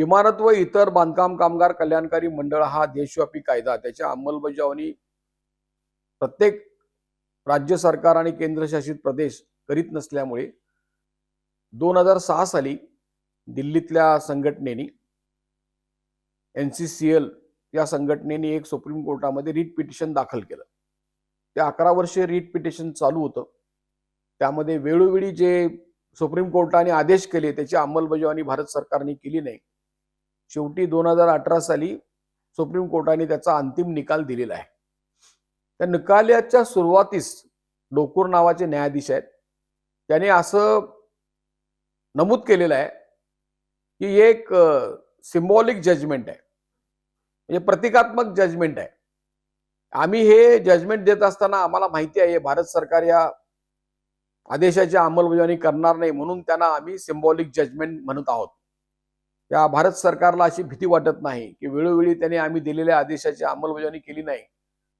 इमारत व इतर बांधकाम कामगार कल्याणकारी मंडळ हा देशव्यापी कायदा. त्याच्या अंमलबजावणी प्रत्येक राज्य सरकार आणि केंद्रशासित प्रदेश करीत नसल्यामुळे दोन हजार सहा साली दिल्लीतल्या संघटनेनी एन सी सी एल या संघटनेने एक सुप्रीम कोर्टामध्ये रीट पिटिशन दाखल केलं. ते अकरा वर्षे रीट पिटिशन चालू होतं. त्यामध्ये वेळोवेळी जे सुप्रीम कोर्टाने आदेश केले त्याची अंमलबजावणी भारत सरकारने केली नाही. शेवटी दोन हजार अठरा साली सुप्रीम कोर्टाने त्याचा अंतिम निकाल दिलेला आहे. त्या निकालाच्या सुरुवातीस डोकूर नावाचे न्यायाधीश आहेत. त्याने असं नमूद केलेलं आहे की एक सिम्बॉलिक जजमेंट आहे. म्हणजे प्रतिकात्मक जजमेंट आहे. आम्ही हे जजमेंट देत असताना आम्हाला माहिती आहे भारत सरकार या आदेशाची अंमलबजावणी करणार नाही म्हणून त्यांना आम्ही सिम्बॉलिक जजमेंट म्हणत आहोत. या भारत सरकारला अशी भीती वाटत नाही की वेळोवेळी त्यांनी आम्ही दिलेल्या आदेशाची अंमलबजावणी केली नाही.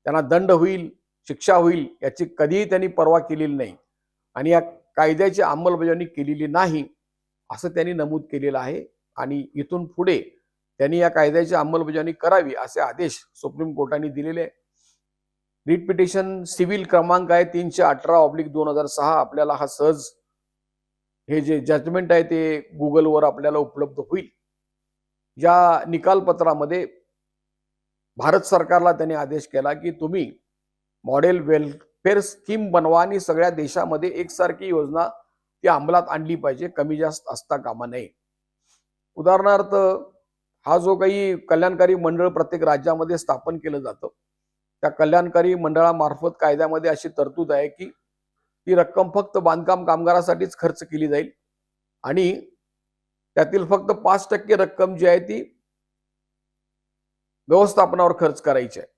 त्यांना दंड होईल शिक्षा होईल याची कधीही त्यांनी पर्वा केलेली नाही. आणि या कायद्याची अंमलबजावणी केलेली नाही असं त्यांनी नमूद केलेलं आहे. आणि इथून पुढे त्यांनी या कायद्याची अंमलबजावणी करावी असे आदेश सुप्रीम कोर्टाने दिलेले आहे. रिट पिटिशन सिव्हिल क्रमांक आहे तीनशे अठरा ऑब्लिक दोन हजार सहा. आपल्याला हा सहज हे जे जजमेंट आहे ते गुगलवर आपल्याला उपलब्ध होईल. या निकालपत्रामध्ये भारत सरकारला त्यांनी आदेश केला की तुम्ही मॉडेल वेलफेअर स्कीम बनवा आणि सगळ्या देशामध्ये एकसारखी योजना ती अंमलात आणली पाहिजे. कमी जास्त असता कामा नये. उदाहरणार्थ हा जो काही कल्याणकारी मंडळ प्रत्येक राज्यामध्ये स्थापन केलं जातं त्या कल्याणकारी मंडळामार्फत कायद्यामध्ये अशी तरतूद आहे की ती रक्कम फक्त बांधकाम कामगारासाठीच खर्च केली जाईल आणि त्यातील फक्त पाच टक्के रक्कम जी आहे ती व्यवस्थापनावर खर्च करायची आहे.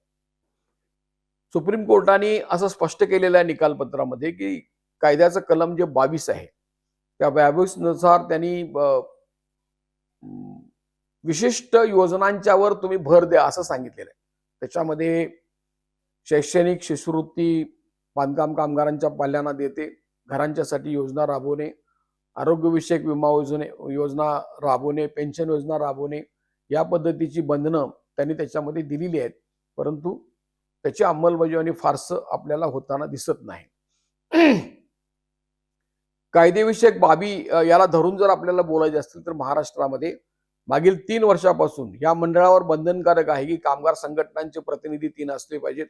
सुप्रीम कोर्टाने असं स्पष्ट केलेलं आहे निकालपत्रामध्ये की कायद्याचं कलम जे बावीस आहे त्या बावीसनुसार त्यांनी विशिष्ट योजनांच्यावर तुम्ही भर द्या असं सांगितलेलं आहे. त्याच्यामध्ये शैक्षणिक शिष्यवृत्ती बांधकाम कामगारांच्या पाल्यांना देते घरांच्यासाठी योजना राबवणे आरोग्यविषयक विमा योजने योजना राबवणे पेन्शन योजना राबवणे या पद्धतीची बंधनं त्यांनी त्याच्यामध्ये दिलेली आहेत. परंतु त्याची अंमलबजावणी फारसं आपल्याला होताना दिसत नाही. कायदेविषयक बाबी याला धरून जर आपल्याला बोलायचे असतील तर महाराष्ट्रामध्ये मागील तीन वर्षापासून या मंडळावर बंधनकारक आहे की कामगार संघटनांचे प्रतिनिधी तीन असले पाहिजेत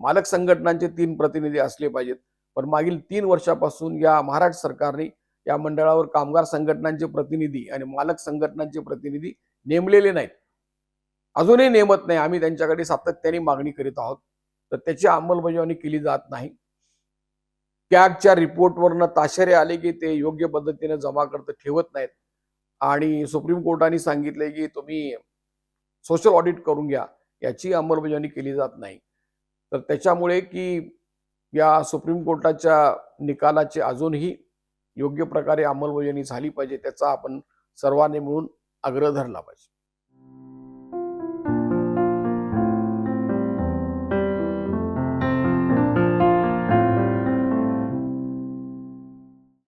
मालक संघटनांचे तीन प्रतिनिधी असले पाहिजेत. पण मागील तीन वर्षापासून या महाराष्ट्र सरकारने या मंडळावर कामगार संघटनांचे प्रतिनिधी आणि मालक संघटनांचे प्रतिनिधी नेमलेले नाहीत. अजूनही नेमत नाही. आम्ही त्यांच्याकडे सातत्याने मागणी करीत आहोत. तर त्याची अंमलबजावणी केली जात नाही. कॅगच्या रिपोर्टवरनं ताशेरे आले की ते योग्य पद्धतीने जमा करत ठेवत नाहीत. आणि सुप्रीम कोर्टाने सांगितले की तुम्ही सोशल ऑडिट करून घ्या. याची अंमलबजावणी केली जात नाही. तर त्याच्यामुळे की या सुप्रीम कोर्टाच्या निकालाचे अजूनही योग्य प्रकारे अंमलबजावणी झाली पाहिजे त्याचा आपण सर्वांनी मिळून आग्रह धरला पाहिजे.